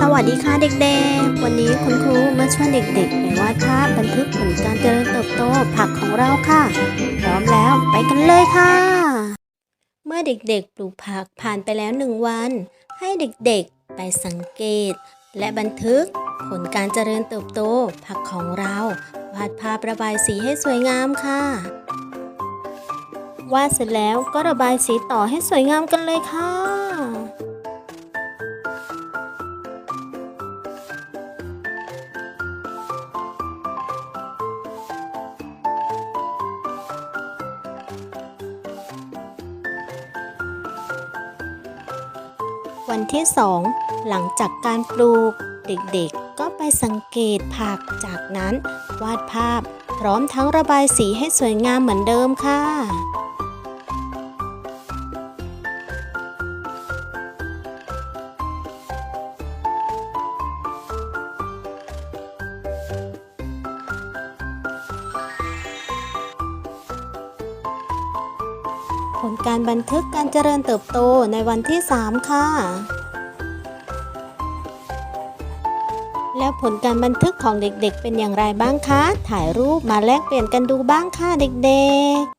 สวัสดีค่ะเด็กๆ วันนี้คุณครูมาชวนเด็กๆไปวาดภาพบันทึกผลการเจริญเติบโตผักของเราค่ะ พร้อมแล้วไปกันเลยค่ะ เมื่อเด็กๆปลูกผักผ่านไปแล้วหนึ่งวัน ให้เด็กๆไปสังเกต และบันทึกผลการเจริญเติบโตผักของเรา วาดภาพระบายสีให้สวยงามค่ะ วาดเสร็จแล้วก็ระบายสีต่อให้สวยงามกันเลยค่ะ วันที่สองหลังจากการปลูก เด็กๆ ก็ไปสังเกตผักจากนั้น วาดภาพ พร้อมทั้งระบายสีให้สวยงามเหมือนเดิมค่ะ ผลการบันทึกการเจริญเติบโตในวันที่ 3 ค่ะ แล้วผลการบันทึกของเด็กๆ เป็นอย่างไรบ้างคะ ถ่ายรูปมาแลกเปลี่ยนกันดูบ้างค่ะเด็กๆ